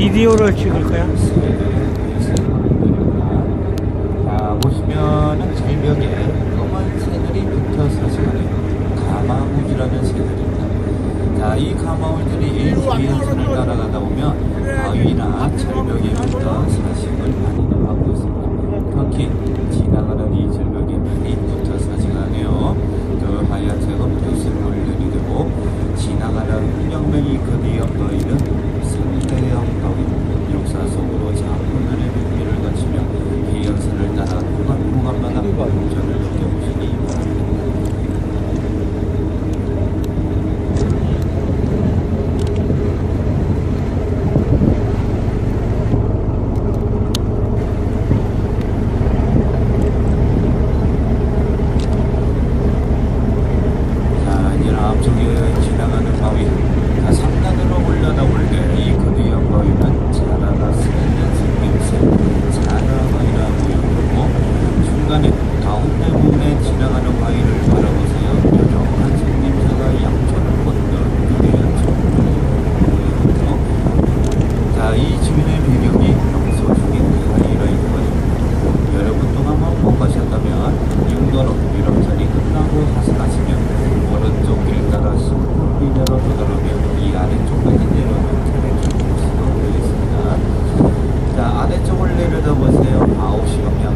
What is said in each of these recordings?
비디오를 찍을 거야. 아, 보시면 절벽에 검은 새들이 붙어서 지금 가마울이라는 새들입니다. 자, 이 가마울들이 일주일 선을 따라가다 보면 바위나 절벽에 붙어 사실 Turkey. 들어보세요. 9시 방향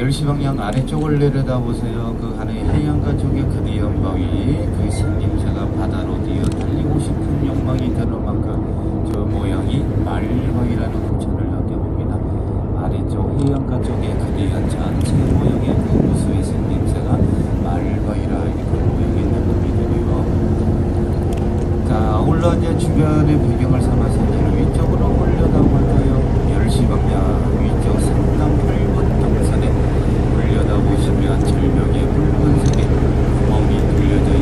10시 방향 아래쪽을 내려다보세요. 그 안에 해안가 쪽에 그대 연방이 그 생김새가 바다로 뛰어 달리고 싶은 욕망이 드는 만큼 저 모양이 말방이라는 구천을 느껴봅니다. 아래쪽 해안가 쪽에 그 연찬 제 모양의 그 우수의 생김새가 말방이라 그 모양이 있는 겁니다요. 자, 아울러 이제 주변의 배경을 삼아서 위쪽으로 올려다볼까요? 10시 방향 위쪽 상당을 지나고 있으면 절벽에 붉은색의 구멍이 뚫려져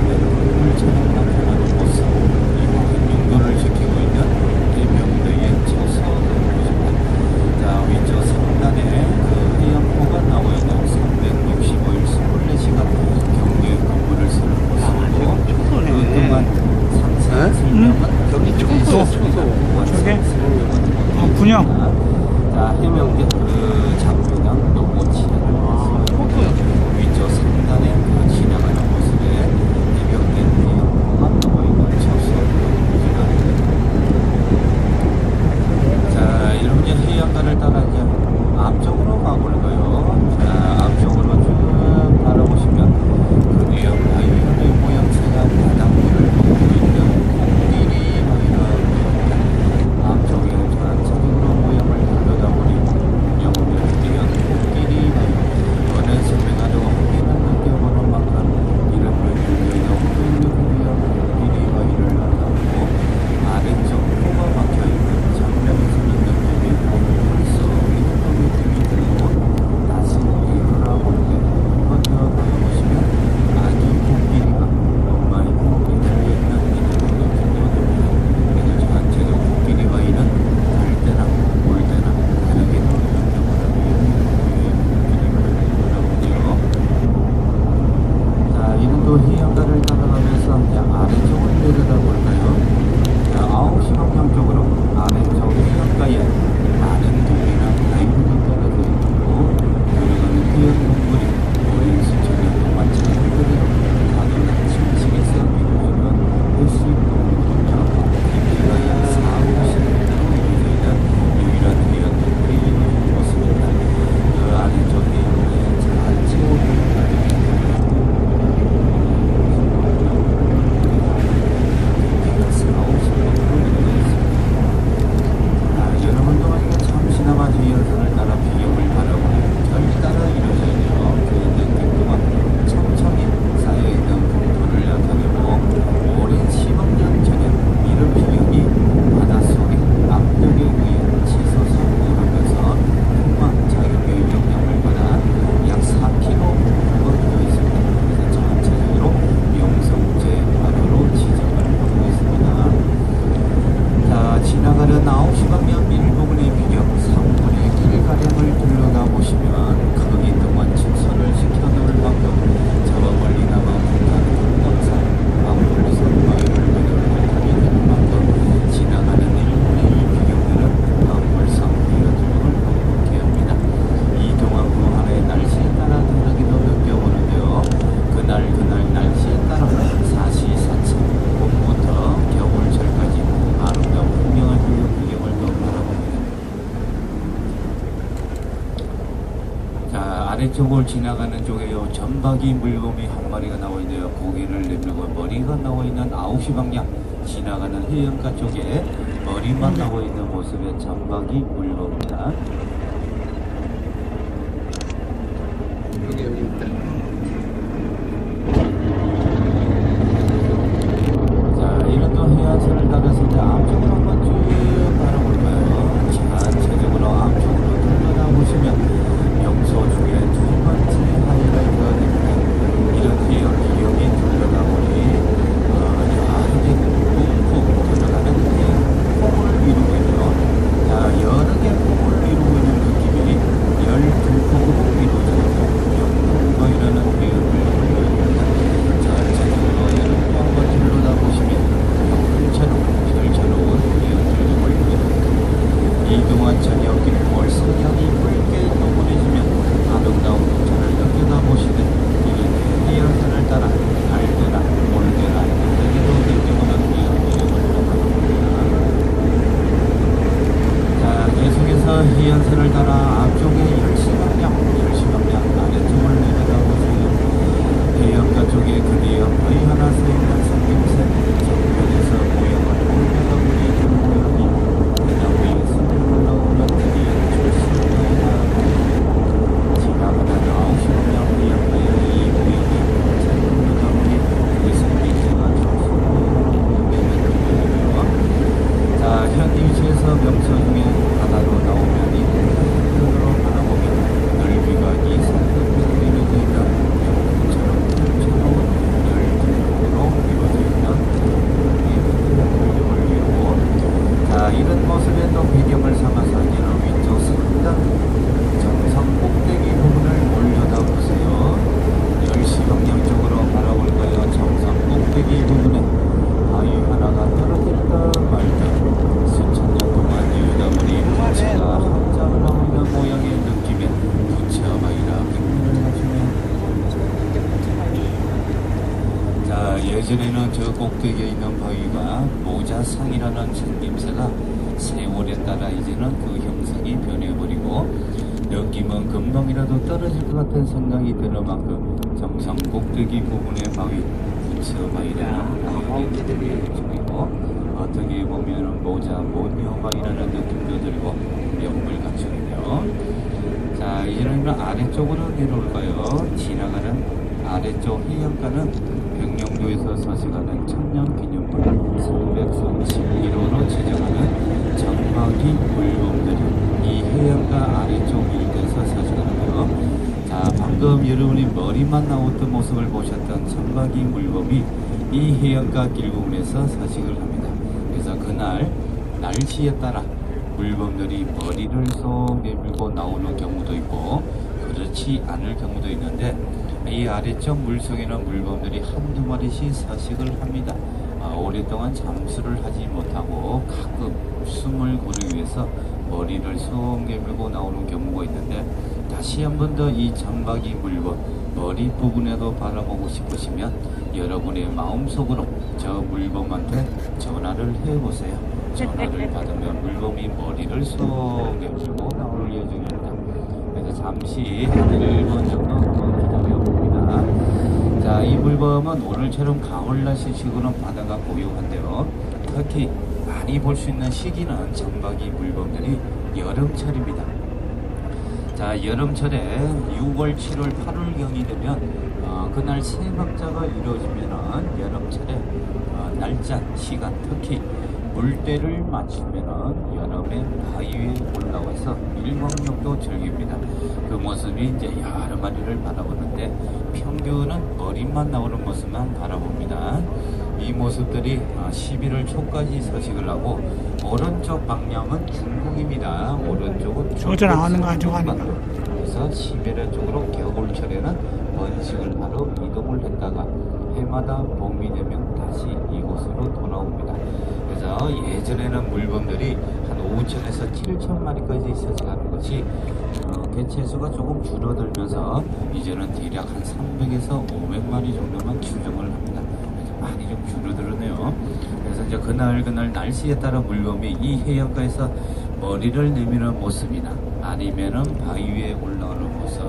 아래쪽을 지나가는 쪽에 요. 전박이 물범이 한 마리가 나와 있는데요. 고개를 내밀고 머리가 나와 있는 9시 방향 지나가는 해안가 쪽에 머리만 나와 있는 모습의 전박이 물범입니다. 여기 여기 있다. 자, 이런 또 해안선을 따라서 이제 앞쪽으로 한번 쭉 바라볼까요? 전체적으로 앞쪽으로 들러다 보시면 명소 중에 두 번째 하이라이트가 됩니다. 이런 기억, 기억이 들러다 보니 어, 야하게 푹푹 들어가는 게 폭을 이루고 있네요. 자, 여러 개 폭을 이루고 있는 느낌이 열두 폭으로 이루어져서 영동거이라는 표현을 올려줍니다. 전체적으로 여름과 한번 들러다보시면 형처럼 별처로운 배연들이 보입니다. 이동안 저녁 길몰 석양이 붉게 노을해지면 아름다운 풍천을 느껴다보시는 이런 해연선을 따라 달대나 몰대나 대게로 느껴보는 이런 매력을 넘어갑니다. 자, 해연선을 따라 앞쪽에 열시방향, 열시방향 아래쪽을 내려다보세요. 해안가 쪽에 그리어 거의 하나 서 있는 생김새 정면에서 모양을 올려다 보니 그 모양이 그냥 위에 스을 올라오는 드디어 출신이다 지나가는 아홉 시 방향 해안가에 이 모양이 잘 올려다 보니 그 생김새가 출신이다 자, 현 위치에서 명소 중에 바다로 나오면 이 한편으로 바라보면 넓이가 이 상급으로 이루어져 있는 영처럼 풍채로운 열두로 이루어져 있는 이 배경을 이루고 자, 이런 모습에 또 배경을 삼아서 이런 위쪽 상단 정상 꼭대기 부분을 올려다 보세요. 10시 방향 쪽으로 바라볼까요? 꼭대기 부분에 바위 하나가 떨어질까 말까 수천 년 동안 이루다 보니 부채가 한장을 나오는 모양의 느낌에 부채바위라. 표현을 하시면 자 예전에는 저 꼭대기에 있는 바위가 모자상이라는 생김새가 세월에 따라 이제는 그 형상이 변해버리고 느낌은 금방이라도 떨어질 것 같은 생각이 드는 만큼 정상 꼭대기 부분의 바위 부처바위라는 바위들이 중이고 어떻게 보면 모자 모녀바위라는 느낌도 들고 명물 갖추이며. 자 이제는 아래쪽으로 내려올까요? 지나가는 아래쪽 해안가는 백령도에서 서식하는 천년기념물 331호로 지정하는 전막이 물범들이 이 해안가 아래쪽 일대에서 서식하는데요 자 방금 여러분이 머리만 나왔던 모습을 보셨던 천막이 물범이 이 해안가 길공에서 서식을 합니다 그래서 그날 날씨에 따라 물범들이 머리를 쏙 내밀고 나오는 경우도 있고 그렇지 않을 경우도 있는데 이 아래쪽 물속에는 물범들이 한두 마리씩 서식을 합니다. 아, 오랫동안 잠수를 하지 못하고 가끔 숨을 고르기 위해서 머리를 쏙 내밀고 나오는 경우가 있는데 다시 한 번 더이 점박이 물범 머리 부분에도 바라보고 싶으시면 여러분의 마음속으로 저 물범한테 전화를 해보세요. 전화를 받으면 물범이 머리를 쏙 내밀고 나올 예정입니다. 그래서 잠시 한 1분 정도 한번 기다려 봅니다. 자, 이 물범은 오늘처럼 가을 날씨치고는 바다가 고요한데요. 특히 많이 볼 수 있는 시기는 점박이 물범들이 여름철입니다. 자, 여름철에 6월, 7월, 8월경이 되면 어, 그날 세박자가 이루어지면은 여름철에 어, 날짜, 시간, 특히 물때를 맞추면 은 여름에 바위 위에 올라와 서 일광욕도 즐깁니다. 그 모습이 이제 여러 마리를 바라보는데 평균은 머리만 나오는 모습만 바라봅니다. 이 모습들이 어, 11월 초까지 서식을 하고 오른쪽 방향은 중국입니다. 오른쪽은 저저 나오는 거 아니고 하는 거. 그래서 시베리아 쪽으로 겨울철에는 번식을 하러 이동을 했다가 해마다 봄이 되면 다시 이곳으로 돌아옵니다. 그래서 예전에는 물범들이 한 5천에서 7천 마리까지 서식하는 것이 어, 개체수가 조금 줄어들면서 이제는 대략 한 300에서 500마리 정도만 추정을 합니다. 많이 좀 줄어들었네요. 그래서 이제 그날 그날 날씨에 따라 물범이 이 해안가에서 머리를 내미는 모습이나 아니면은 바위 위에 올라오는 모습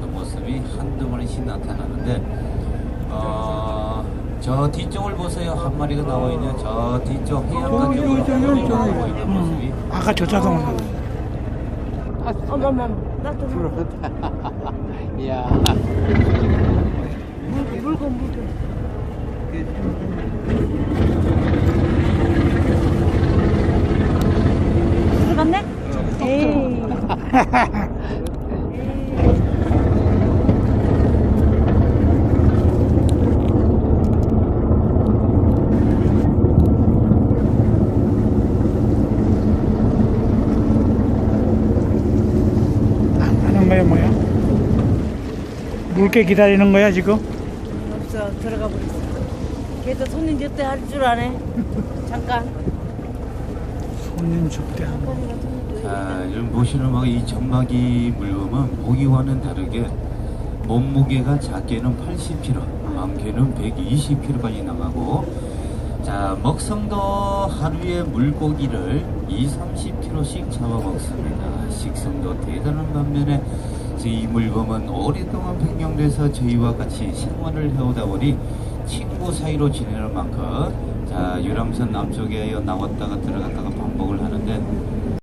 그 모습이 한두 번씩 나타나는데 어, 저 뒤쪽을 보세요 한 마리가 나와 있는 저 뒤쪽 해안가 저기, 쪽으로 저기, 저기, 저기. 나와 있는 모습이 음. 아까 저 자동으로. 어머머, 나도 물, 이야. 물고 물고. 들어갔네? 에이. 안 가는 거야, 뭐야? 물개 기다리는 거야, 지금? 없어, 들어가 버렸어. 걔도 손님 접대 할 줄 아네. 잠깐. 손님 거. 자, 지금 보시는 바이 점막이 물범은 보기와는 다르게 몸무게가 작게는 80kg, 많게는 120kg까지 나가고 자, 먹성도 하루에 물고기를 2, 30kg씩 잡아먹습니다. 식성도 대단한 반면에 이 물범은 오랫동안 변경돼서 저희와 같이 생활을 해오다 보니 친구 사이로 지내는 만큼 자, 유람선 남쪽에 나왔다가 들어갔다가 반복을 하는데